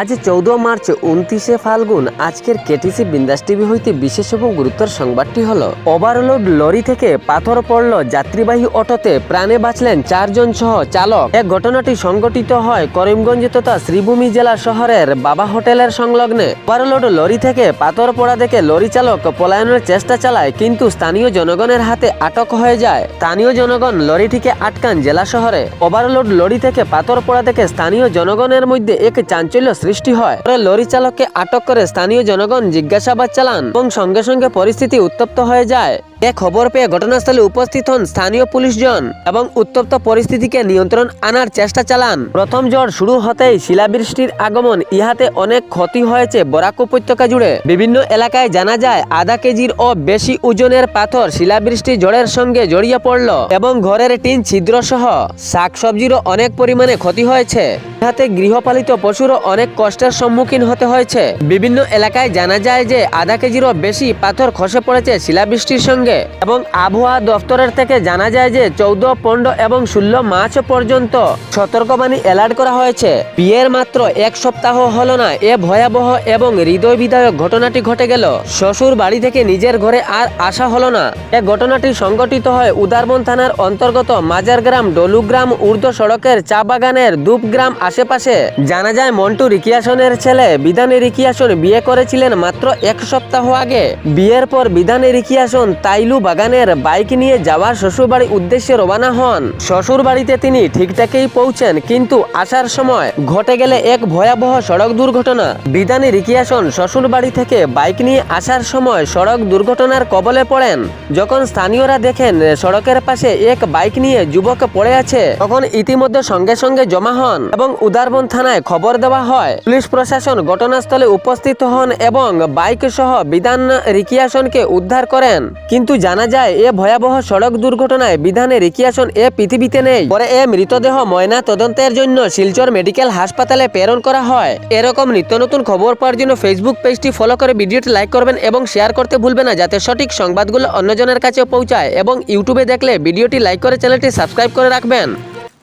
আজ চৌদ্দ মার্চ, উনত্রিশে ফাল্গুন। আজকের কেটিসি বিন্দাস টিভি হইতে বিশেষ এবং গুরুত্বর সংবাদটি হল, ওভারলোড লরি থেকে পাথর পড়ল যাত্রীবাহী অটোতে, প্রাণে বাঁচলেন চারজন সহ চালক। এক ঘটনাটি সংঘটিত হয় করিমগঞ্জ তথা শ্রীভূমি জেলা শহরের বাবা হোটেলের সংলগ্নে। ওভারলোড লরি থেকে পাথর পড়া দেখে লরি চালক পলায়নের চেষ্টা চালায়, কিন্তু স্থানীয় জনগণের হাতে আটক হয়ে যায়। স্থানীয় জনগণ লরিটিকে আটকান জেলা শহরে। ওভারলোড লরি থেকে পাথর পড়া দেখে স্থানীয় জনগণের মধ্যে এক চাঞ্চল্য সৃষ্টি হয়। পরে লরি চালককে আটক করে স্থানীয় জনগণ জিজ্ঞাসাবাদ চালান এবং সঙ্গে সঙ্গে পরিস্থিতি উত্তপ্ত হয়ে যায়। এ খবর পেয়ে ঘটনাস্থলে উপস্থিত হন স্থানীয় পুলিশজন এবং উত্তপ্ত পরিস্থিতিকে নিয়ন্ত্রণ আনার চেষ্টা চালান। প্রথম ঝড় শুরু হতেই শিলাবৃষ্টির আগমন ইহাতে অনেক ক্ষতি হয়েছে বরাক উপত্যকা জুড়ে। বিভিন্ন এলাকায় জানা যায়, আধা কেজির ও বেশি ওজনের পাথর শিলাবৃষ্টি ঝড়ের সঙ্গে জড়িয়ে পড়ল এবং ঘরের টিন ছিদ্র সহ শাকসবজিরও অনেক পরিমাণে ক্ষতি হয়েছে। ইহাতে গৃহপালিত পশুরও অনেক কষ্টের সম্মুখীন হতে হয়েছে। বিভিন্ন এলাকায় জানা যায় যে, আধা কেজিরও বেশি পাথর খসে পড়েছে শিলাবৃষ্টির সঙ্গে। এবং আবহাওয়া দফতরের থেকে জানা যায় যে চৌদ্দ, পনেরো এবং ষোলো মার্চ পর্যন্ত সতর্কবাণী অ্যালার্ট করা হয়েছে। বিয়ের মাত্র এক সপ্তাহ হলো না, এ ভয়াবহ এবং হৃদয় বিধায়ক ঘটনাটি ঘটে গেল। শ্বশুর বাড়ি থেকে নিজের ঘরে আর আসা হলো না। এ ঘটনাটি সংঘটিত হয় উদারবন থানার অন্তর্গত মাজারগ্রাম ডলুগ্রাম ঊর্ধ্ব সড়কের চা বাগানের দুপগ্রাম আশেপাশে। জানা যায়, মন্টু রিকিয়াসনের ছেলে বিধানী রিকিয়াসন বিয়ে করেছিলেন মাত্র এক সপ্তাহ আগে। বিয়ের পর বিধানী রিকিয়াসন তাইলু বাগানের বাইক নিয়ে যাওয়ার শ্বশুরবাড়ি উদ্দেশ্যে রওনা হন। শ্বশুর বাড়িতে তিনি ঠিকঠাকই পৌঁছেন, কিন্তু আসার সময় ঘটে গেলে এক ভয়াবহ সড়ক দুর্ঘটনা। বিধানী রিকিয়াসন শ্বশুর বাড়ি থেকে বাইক নিয়ে আসার সময় সড়ক দুর্ঘটনার কবলে পড়েন। যখন স্থানীয়রা দেখেন সড়কের পাশে এক বাইক নিয়ে যুবক পড়ে আছে, তখন ইতিমধ্যে সঙ্গে সঙ্গে জমা হন এবং উদারবন থানায় খবর দেওয়া হয়। পুলিশ প্রশাসন ঘটনাস্থলে উপস্থিত হন এবং বাইক সহ বিধান রিকিয়াসনকে উদ্ধার করেন। কিন্তু জানা যায়, এ ভয়াবহ সড়ক দুর্ঘটনায় বিধানে রিকিয়াসন এ পৃথিবীতে নেই। পরে এ মৃতদেহ ময়না তদন্তের জন্য শিলচর মেডিকেল হাসপাতালে প্রেরণ করা হয়। এরকম নিত্য নতুন খবর পাওয়ার জন্য ফেসবুক পেজটি ফলো করে ভিডিওটি লাইক করবেন এবং শেয়ার করতে ভুলবেন না, যাতে সঠিক সংবাদগুলো অন্যজনের কাছে পৌঁছায় এবং ইউটিউবে দেখলে ভিডিওটি লাইক করে চ্যানেলটি সাবস্ক্রাইব করে রাখবেন।